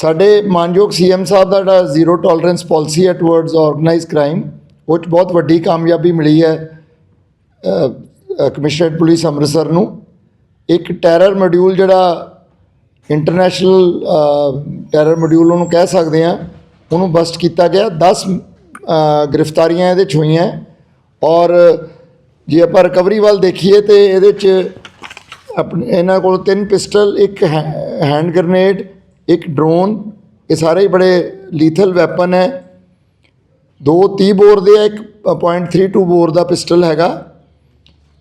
ਸਾਡੇ ਮਾਨਯੋਗ ਸੀਐਮ ਸਾਹਿਬ ਦਾ ਜਿਹੜਾ ਜ਼ੀਰੋ ਟੋਲਰੈਂਸ ਪਾਲਿਸੀ ਹੈ ਟੁਵਰਡਸ ਆਰਗੇਨਾਈਜ਼ਡ ਕ੍ਰਾਈਮ ਉਹ 'ਚ ਬਹੁਤ ਵੱਡੀ ਕਾਮਯਾਬੀ ਮਿਲੀ ਹੈ ਕਮਿਸ਼ਨਰੇਟ ਪੁਲਿਸ ਅੰਮ੍ਰਿਤਸਰ ਨੂੰ। ਇੱਕ ਟੈਰਰ ਮੋਡਿਊਲ ਜਿਹੜਾ ਇੰਟਰਨੈਸ਼ਨਲ ਟੈਰਰ ਮੋਡਿਊਲ ਉਹਨੂੰ ਕਹਿ ਸਕਦੇ ਆ ਉਹਨੂੰ ਬਸਟ ਕੀਤਾ ਗਿਆ। 10 ਗ੍ਰਿਫਤਾਰੀਆਂ ਇਹਦੇ 'ਚ ਹੋਈਆਂ। ਔਰ ਜੇ ਆਪਾਂ ਰਿਕਵਰੀ ਵੱਲ ਦੇਖੀਏ ਤੇ ਇਹਦੇ 'ਚ ਆਪਣੇ, ਇਹਨਾਂ ਕੋਲ ਤਿੰਨ ਪਿਸਟਲ, ਇੱਕ ਹੈਂਡ ਗ੍ਰਨੇਡ ਇੱਕ ਡਰੋਨ, ਇਹ ਸਾਰੇ ਹੀ ਬੜੇ ਲੀਥਲ ਵੈਪਨ ਹੈ। ਦੋ 30 ਬੋਰ ਦੇ ਆ, ਇੱਕ .32 ਬੋਰ ਦਾ ਪਿਸਟਲ ਹੈਗਾ।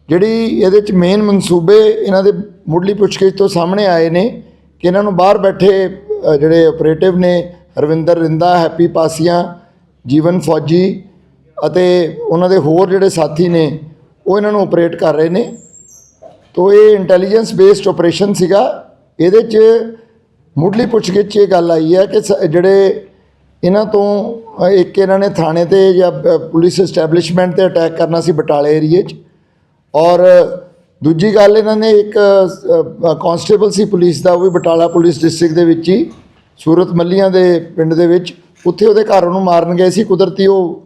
ਜਿਹੜੀ ਇਹਦੇ ਚ ਮੇਨ ਮਨਸੂਬੇ ਇਹਨਾਂ ਦੇ ਮੁੱਢਲੀ ਪੁੱਛਗਿੱਛ ਤੋਂ ਸਾਹਮਣੇ ਆਏ ਨੇ ਕਿ ਇਹਨਾਂ ਨੂੰ ਬਾਹਰ ਬੈਠੇ ਜਿਹੜੇ ਆਪਰੇਟਿਵ ਨੇ, ਹਰਵਿੰਦਰ ਰਿੰਦਾ, ਹੈਪੀ ਪਾਸੀਆਂ, ਜੀਵਨ ਫੌਜੀ ਅਤੇ ਉਹਨਾਂ ਦੇ ਹੋਰ ਜਿਹੜੇ ਸਾਥੀ ਨੇ, ਉਹ ਇਹਨਾਂ ਨੂੰ ਆਪਰੇਟ ਕਰ ਰਹੇ ਨੇ। ਤੋ ਇਹ ਇੰਟੈਲੀਜੈਂਸ ਬੇਸਡ ਆਪਰੇਸ਼ਨ ਸੀਗਾ। ਇਹਦੇ 'ਚ ਮੁੱਢਲੀ ਪੁੱਛਗਿੱਛ 'ਚ ਇਹ ਗੱਲ ਆਈ ਹੈ ਕਿ ਸ- ਜਿਹੜੇ ਇਹਨਾਂ ਤੋਂ ਅ, ਇੱਕ ਇਹਨਾਂ ਨੇ ਥਾਣੇ ਤੇ ਜਾਂ ਅ, ਪੁਲਿਸ ਐਸਟੈਬਲਿਸ਼ਮੈਂਟ ਤੇ ਅਟੈਕ ਕਰਨਾ ਸੀ ਬਟਾਲੇ ਏਰੀਏ 'ਚ ਔਰ ਦੂਜੀ ਗੱਲ ਇਹਨਾਂ ਨੇ ਇੱਕ ਕਾਂਸਟੇਬਲ ਸੀ ਪੁਲਿਸ ਦਾ ਉਹ ਵੀ ਬਟਾਲਾ ਪੁਲਿਸ ਡਿਸਟ੍ਰਿਕਟ ਦੇ ਵਿੱਚ ਹੀ ਸੂਰਤ ਮੱਲੀਆਂ ਦੇ ਪਿੰਡ ਦੇ ਵਿੱਚ ਉੱਥੇ ਉਹਦੇ ਘਰ ਉਹਨੂੰ ਮਾਰਨ ਗਏ ਸੀ ਕੁਦਰਤੀ ਉਹ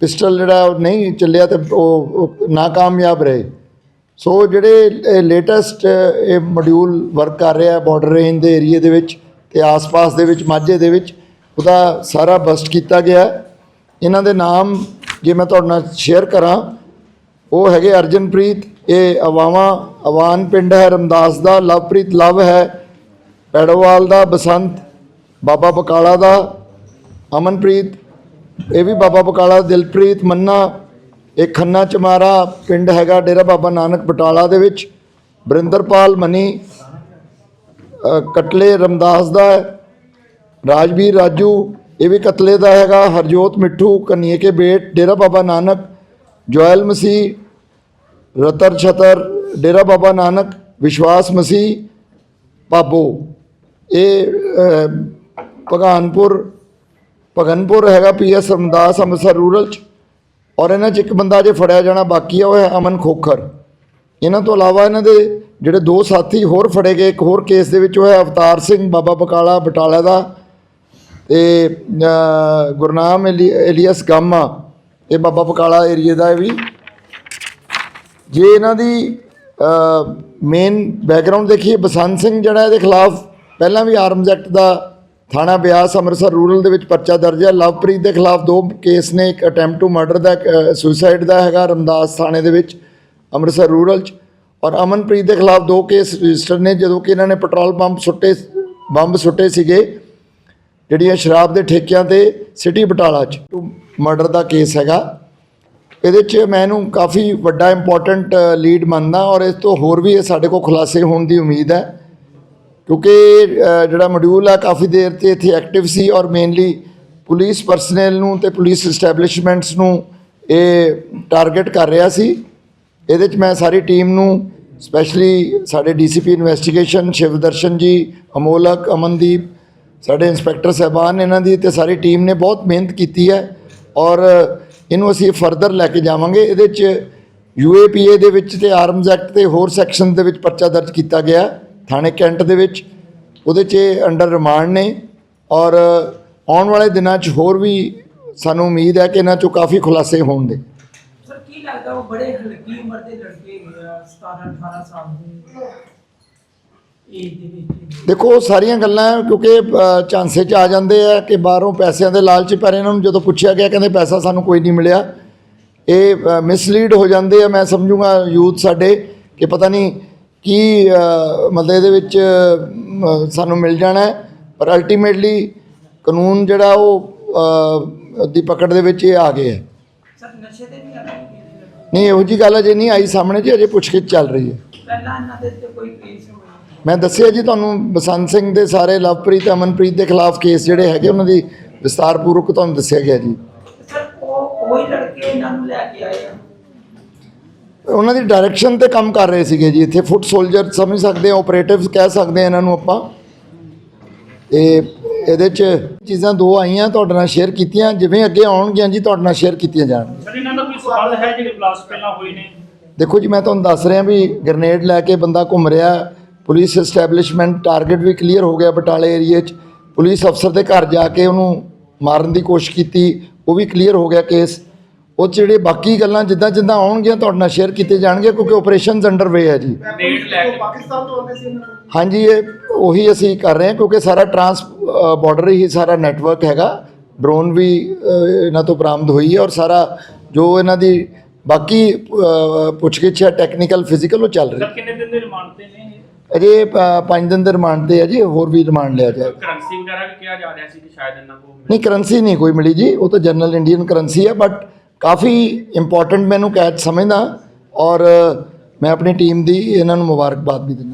ਪਿਸਟਲ ਜਿਹੜਾ ਉਹ ਨਹੀਂ ਚੱਲਿਆ ਤੇ ਉਹ ਉਹ ਨਾਕਾਮਯਾਬ ਰਹੇ। ਸੋ ਜਿਹੜੇ ਲੇਟੈਸਟ ਇਹ ਮੋਡਿਊਲ ਵਰਕ ਕਰ ਰਿਹਾ ਬਾਰਡਰ ਰੇਂਜ ਦੇ ਏਰੀਏ ਦੇ ਵਿੱਚ ਤੇ ਆਸ-ਪਾਸ ਦੇ ਵਿੱਚ, ਮਾਝੇ ਦੇ ਵਿੱਚ, ਉਹਦਾ ਸਾਰਾ ਬਸਟ ਕੀਤਾ ਗਿਆ ਇਹਨਾਂ ਦੇ ਨਾਮ ਜੇ ਮੈਂ ਤੁਹਾਡੇ ਨਾਲ ਸ਼ੇਅਰ ਕਰਾਂ, ਉਹ ਹੈਗੇ ਅਰਜਨਪ੍ਰੀਤ, ਇਹ ਅਵਾਵਾ, ਅਵਾਨ ਪਿੰਡ ਹੈ, ਰਮਦਾਸ ਦਾ, ਲਵਪ੍ਰੀਤ ਲਵ ਹੈ, ਪੈੜੋਵਾਲ ਦਾ, ਬਸੰਤ, ਬਾਬਾ ਬਕਾਲਾ ਦਾ, ਅਮਨਪ੍ਰੀਤ, ਇਹ ਵੀ ਬਾਬਾ ਬਕਾਲਾ, ਦਿਲਪ੍ਰੀਤ, ਮੰਨਾ ਇਹ ਖੰਨਾ ਚਮਾਰਾ ਪਿੰਡ ਹੈਗਾ ਡੇਰਾ ਬਾਬਾ ਨਾਨਕ ਬਟਾਲਾ ਦੇ ਵਿੱਚ। ਬਰਿੰਦਰਪਾਲ ਮਨੀ ਕਟਲੇ ਰਮਦਾਸ ਦਾ ਹੈ। ਰਾਜਵੀਰ ਰਾਜੂ ਇਹ ਵੀ ਕਤਲੇ ਦਾ ਹੈਗਾ। ਹਰਜੋਤ ਮਿੱਠੂ ਕਨੀਏ ਕੇ ਬੇਟ ਡੇਰਾ ਬਾਬਾ ਨਾਨਕ ਜੋਇਲ ਮਸੀਹ ਰਤਰ ਛਤਰ ਡੇਰਾ ਬਾਬਾ ਨਾਨਕ ਵਿਸ਼ਵਾਸ ਮਸੀਹ ਪਾਬੋ ਇਹ ਅ, ਭਗਾਨਪੁਰ ਭਗਨਪੁਰ ਹੈਗਾ ਪੀਐਸ ਰਮਦਾਸ ਅੰਮ੍ਰਿਤਸਰ ਰੂਰਲ ਚ। ਔਰ ਇਹਨਾਂ ਚ ਇੱਕ ਬੰਦਾ ਜੇ ਫੜਿਆ ਜਾਣਾ ਬਾਕੀ ਆ, ਉਹ ਹੈ ਅਮਨ ਖੋਖਰ। ਇਹਨਾਂ ਤੋਂ ਇਲਾਵਾ ਇਹਨਾਂ ਦੇ ਜਿਹੜੇ ਦੋ ਸਾਥੀ ਹੋਰ ਫੜੇ ਗਏ, ਇੱਕ ਹੋਰ ਕੇਸ ਦੇ ਵਿੱਚ ਉਹ ਹੈ ਅਵਤਾਰ ਸਿੰਘ, ਬਾਬਾ ਬਕਾਲਾ ਬਟਾਲਾ ਦਾ ਤੇ ਗੁਰਨਾਮ ਐਲੀ- ਐਲੀਅਸ ਗਾਮਾ, ਇਹ ਬਾਬਾ ਬਕਾਲਾ ਏਰੀਏ ਦਾ ਹੈ ਵੀ। ਜੇ ਇਹਨਾਂ ਦੀ ਮੇਨ ਬੈਕਗ੍ਰਾਉਂਡ ਦੇਖੀਏ, ਬਸੰਤ ਸਿੰਘ ਜਿਹੜਾ ਇਹਦੇ ਖਿਲਾਫ ਪਹਿਲਾਂ ਵੀ ਆਰਮਜ਼ ਐਕਟ ਦਾ ਥਾਣਾ ਬਿਆਸ ਅੰਮ੍ਰਿਤਸਰ ਰੂਰਲ ਦੇ ਵਿੱਚ ਪਰਚਾ ਦਰਜ ਹੈ। ਲਵਪ੍ਰੀਤ ਦੇ ਖਿਲਾਫ ਦੋ ਕੇਸ ਨੇ। ਇੱਕ ਅਟੈਂਪਟ ਟੂ ਮਰਡਰ ਦਾ ਸੁਸਾਈਡ ਦਾ ਹੈਗਾ ਰਮਦਾਸ ਥਾਣੇ ਦੇ ਵਿੱਚ, ਅੰਮ੍ਰਿਤਸਰ ਰੂਰਲ ਚ। ਔਰ ਅਮਨਪ੍ਰੀਤ ਦੇ ਖਿਲਾਫ ਦੋ ਕੇਸ ਰਜਿਸਟਰ ਨੇ, ਜਦੋਂ ਕਿ ਇਹਨਾਂ ਨੇ ਪੈਟਰੋਲ ਪੰਪ ਸੁੱਟੇ, ਬੰਬ ਸੁੱਟੇ ਸੀਗੇ, ਜਿਹੜੀਆਂ ਸ਼ਰਾਬ ਦੇ ਠੇਕਿਆਂ ਤੇ ਸਿਟੀ ਬਟਾਲਾ ਚ ਮਰਡਰ ਦਾ ਕੇਸ ਹੈਗਾ। ਇਹਦੇ 'ਚ ਮੈਂ ਇਹਨੂੰ ਕਾਫੀ ਵੱਡਾ ਇੰਪੋਰਟੈਂਟ ਲੀਡ ਮੰਨਦਾ ਔਰ ਇਸ ਤੋਂ ਹੋਰ ਵੀ ਇਹ ਸਾਡੇ ਕੋਲ ਖੁਲਾਸੇ ਹੋਣ ਦੀ ਉਮੀਦ ਹੈ। ਕਿਉਂਕਿ ਜਿਹੜਾ ਮੋਡਿਊਲ ਆ, ਕਾਫੀ ਦੇਰ ਤੇ ਇੱਥੇ ਐਕਟਿਵ ਸੀ ਔਰ ਮੇਨਲੀ ਪੁਲਿਸ ਪਰਸਨਲ ਨੂੰ ਤੇ ਪੁਲਿਸ ਐਸਟੈਬਲਿਸ਼ਮੈਂਟਸ ਨੂੰ ਇਹ ਟਾਰਗੇਟ ਕਰ ਰਿਹਾ ਸੀ। ਇਹਦੇ 'ਚ ਮੈਂ ਸਾਰੀ ਟੀਮ ਨੂੰ ਸਪੈਸ਼ਲੀ ਸਾਡੇ ਡੀਸੀਪੀ ਇਨਵੈਸਟੀਗੇਸ਼ਨ ਸ਼ਿਵਦਰਸ਼ਨ ਜੀ, ਅਮੋਲਕ, ਅਮਨਦੀਪ, ਸਾਡੇ ਇੰਸਪੈਕਟਰ ਸਾਹਿਬਾਨ, ਇਹਨਾਂ ਦੀ ਤੇ ਸਾਰੀ ਟੀਮ ਨੇ ਬਹੁਤ ਮਿਹਨਤ ਕੀਤੀ ਹੈ। ਔਰ ਇਹਨੂੰ ਅਸੀਂ ਫਰਦਰ ਲੈ ਕੇ ਜਾਵਾਂਗੇ। ਇਹਦੇ 'ਚ ਯੂਏਪੀਏ ਦੇ ਵਿੱਚ ਤੇ ਆਰਮਜ਼ ਐਕਟ ਤੇ ਹੋਰ ਸੈਕਸ਼ਨ ਦੇ ਵਿੱਚ ਪਰਚਾ ਦਰਜ ਕੀਤਾ ਗਿਆ। ਥਾਣੇ ਕੈਂਟ ਦੇ ਵਿੱਚ ਉਹਦੇ 'ਚ ਅੰਡਰ ਰਿਮਾਂਡ ਨੇ ਔਰ ਆਉਣ ਵਾਲੇ ਦਿਨਾਂ 'ਚ ਹੋਰ ਵੀ ਸਾਨੂੰ ਉਮੀਦ ਹੈ ਕਿ ਇਹਨਾਂ 'ਚੋਂ ਕਾਫੀ ਖੁਲਾਸੇ ਹੋਣ ਦੇ ਸਰ ਕੀ ਲੱਗਦਾ ਉਹ ਬੜੇ ਹਲਕੀ ਉਮਰ ਦੇ ਲੜਕੇ ਹੈਗੇ ਆ 17 18 ਸਾਲ ਦੇ ਦੇਖੋ ਸਾਰੀਆਂ ਗੱਲਾਂ ਕਿਉਂਕਿ ਝਾਂਸੇ 'ਚ ਆ ਜਾਂਦੇ ਆ ਕਿ ਬਾਹਰੋਂ ਪੈਸਿਆਂ ਦੇ ਲਾਲਚ ਪਰ ਇਹਨਾਂ ਨੂੰ ਜਦੋਂ ਪੁੱਛਿਆ ਗਿਆ ਕਹਿੰਦੇ ਪੈਸਾ ਸਾਨੂੰ ਕੋਈ ਨਹੀਂ ਮਿਲਿਆ। ਇਹ ਮਿਸਲੀਡ ਹੋ ਜਾਂਦੇ ਆ ਮੈਂ ਸਮਝੂਗਾ ਯੂਥ ਸਾਡੇ ਕਿ ਪਤਾ ਨਹੀਂ ਕੀ ਮਤਲਬ ਇਹਦੇ ਵਿੱਚ ਸਾਨੂੰ ਮਿਲ ਜਾਣਾ। ਪਰ ਅਲਟੀਮੇਟਲੀ ਕਾਨੂੰਨ ਜਿਹੜਾ ਉਹ ਦੀ ਪਕੜ ਦੇ ਵਿੱਚ ਇਹ ਆ ਗਏ ਹੈ। ਸਰ ਨਸ਼ੇ ਤੇ ਵੀ ਆ ਰਹੇ ਨੇ? ਨਹੀਂ ਇਹੋ ਜੀ ਗੱਲ ਅਜੇ ਨਹੀਂ ਆਈ ਸਾਹਮਣੇ ਜੀ ਅਜੇ ਪੁੱਛਗਿੱਛ ਚੱਲ ਰਹੀ ਹੈ। ਪਹਿਲਾਂ ਇਹਨਾਂ ਦੇ ਤੇ ਕੋਈ ਕੇਸ ਹੋਇਆ? ਮੈਂ ਦੱਸਿਆ ਜੀ ਤੁਹਾਨੂੰ ਬਸੰਤ ਸਿੰਘ ਦੇ ਸਾਰੇ ਲਵਪ੍ਰੀਤ ਅਮਨਪ੍ਰੀਤ ਦੇ ਖਿਲਾਫ ਕੇਸ ਜਿਹੜੇ ਹੈਗੇ ਉਹਨਾਂ ਦੀ ਵਿਸਤਾਰਪੂਰਵਕ ਤੁਹਾਨੂੰ ਦੱਸਿਆ ਗਿਆ ਜੀ। ਸਰ ਉਹ ਉਹੀ ਲੜਕੇ ਇਹਨਾਂ ਨੂੰ ਲੈ ਕੇ ਆਏ ਆ? ਉਹਨਾਂ ਦੀ ਡਾਇਰੈਕਸ਼ਨ ਤੇ ਕੰਮ ਕਰ ਰਹੇ ਸੀਗੇ ਜੀ। ਇੱਥੇ ਫੁੱਟ ਸੋਲਜਰ ਸਮਝ ਸਕਦੇ ਆ ਆਪਰੇਟਿਵਸ ਕਹਿ ਸਕਦੇ ਆ ਇਹਨਾਂ ਨੂੰ ਆਪਾਂ। ਇਹ ਇਹਦੇ ਚ ਚੀਜ਼ਾਂ ਦੋ ਆਈਆਂ ਤੁਹਾਡੇ ਨਾਲ ਸ਼ੇਅਰ ਕੀਤੀਆਂ ਜਿਵੇਂ ਅੱਗੇ ਆਉਣਗੀਆਂ ਜੀ ਤੁਹਾਡੇ ਨਾਲ ਸ਼ੇਅਰ ਕੀਤੀਆਂ ਜਾਣਗੀਆਂ ਸਰ ਇਹਨਾਂ ਦਾ ਕੋਈ ਸਵਾਲ ਹੈ ਜਿਹੜੇ ਬਲਾਸਟ ਪਹਿਲਾਂ ਹੋਏ ਨੇ? ਦੇਖੋ ਜੀ ਮੈਂ ਤੁਹਾਨੂੰ ਦੱਸ ਰਿਹਾ ਵੀ ਗ੍ਰਨੇਡ ਲੈ ਕੇ ਬੰਦਾ ਘੁੰਮ ਰਿਹਾ ਪੁਲਿਸ ਐਸਟੈਬਲਿਸ਼ਮੈਂਟ ਟਾਰਗੇਟ ਵੀ ਕਲੀਅਰ ਹੋ ਗਿਆ ਬਟਾਲੇ ਏਰੀਏ 'ਚ। ਪੁਲਿਸ ਅਫਸਰ ਦੇ ਘਰ ਜਾ ਕੇ ਉਹਨੂੰ ਮਾਰਨ ਦੀ ਕੋਸ਼ਿਸ਼ ਕੀਤੀ ਉਹ ਵੀ ਕਲੀਅਰ ਹੋ ਗਿਆ ਕੇਸ ਉਹ 'ਚ ਜਿਹੜੇ ਬਾਕੀ ਗੱਲਾਂ ਜਿੱਦਾਂ ਜਿੱਦਾਂ ਆਉਣਗੀਆਂ ਤੁਹਾਡੇ ਨਾਲ ਸ਼ੇਅਰ ਕੀਤੇ ਜਾਣਗੇ ਕਿਉਂਕਿ ਆਪਰੇਸ਼ਨਸ ਅੰਡਰਵੇ ਹੈ ਜੀ। ਡੇਟ ਲੈ ਕੇ ਪਾਕਿਸਤਾਨ ਤੋਂ ਆਉਂਦੇ ਸੀ ਇਹਨਾਂ ਨੂੰ ਹਾਂਜੀ ਇਹ ਉਹੀ ਅਸੀਂ ਕਰ ਰਹੇ ਹਾਂ ਕਿਉਂਕਿ ਸਾਰਾ ਟਰਾਂਸ ਬਾਰਡਰ ਹੀ ਸਾਰਾ ਨੈਟਵਰਕ ਹੈਗਾ। ਡਰੋਨ ਵੀ ਇਹਨਾਂ ਤੋਂ ਬਰਾਮਦ ਹੋਈ ਹੈ ਔਰ ਸਾਰਾ ਜੋ ਇਹਨਾਂ ਦੀ ਬਾਕੀ ਪੁੱਛਗਿੱਛ ਹੈ ਟੈਕਨੀਕਲ ਫਿਜ਼ੀਕਲ ਉਹ ਚੱਲ ਰਹੀ ਕਿੰਨੇ ਦਿਨ ਦੇ ਰਿਮਾਂਡ ਤੇ ਨੇ ਅਜੇ 5 ਦਿਨ ਦੇ ਰਿਮਾਂਡ ਤੇ ਹੈ ਜੀ ਹੋਰ ਵੀ ਰਿਮਾਂਡ ਲਿਆ ਜਾਏਗਾ ਕਰੰਸੀ ਵਗੈਰਾ ਵੀ ਕਿਹਾ ਜਾ ਰਿਹਾ ਸੀ ਕਿ ਸ਼ਾਇਦ ਇਹਨਾਂ ਕੋਲ ਨਹੀਂ ਕਰੰਸੀ ਨਹੀਂ ਕੋਈ ਮਿਲੀ ਜੀ ਉਹ ਤਾਂ ਜਨਰਲ ਇੰਡੀਅਨ ਕਰੰਸੀ ਹੈ ਬਟ ਕਾਫੀ ਇੰਪੋਰਟੈਂਟ ਮੈਨੂੰ ਕੈਚ ਸਮਝਦਾ ਔਰ ਮੈਂ ਆਪਣੀ ਟੀਮ ਦੀ ਇਹਨਾਂ ਨੂੰ ਮੁਬਾਰਕਬਾਦ ਵੀ ਦਿੰਦਾ।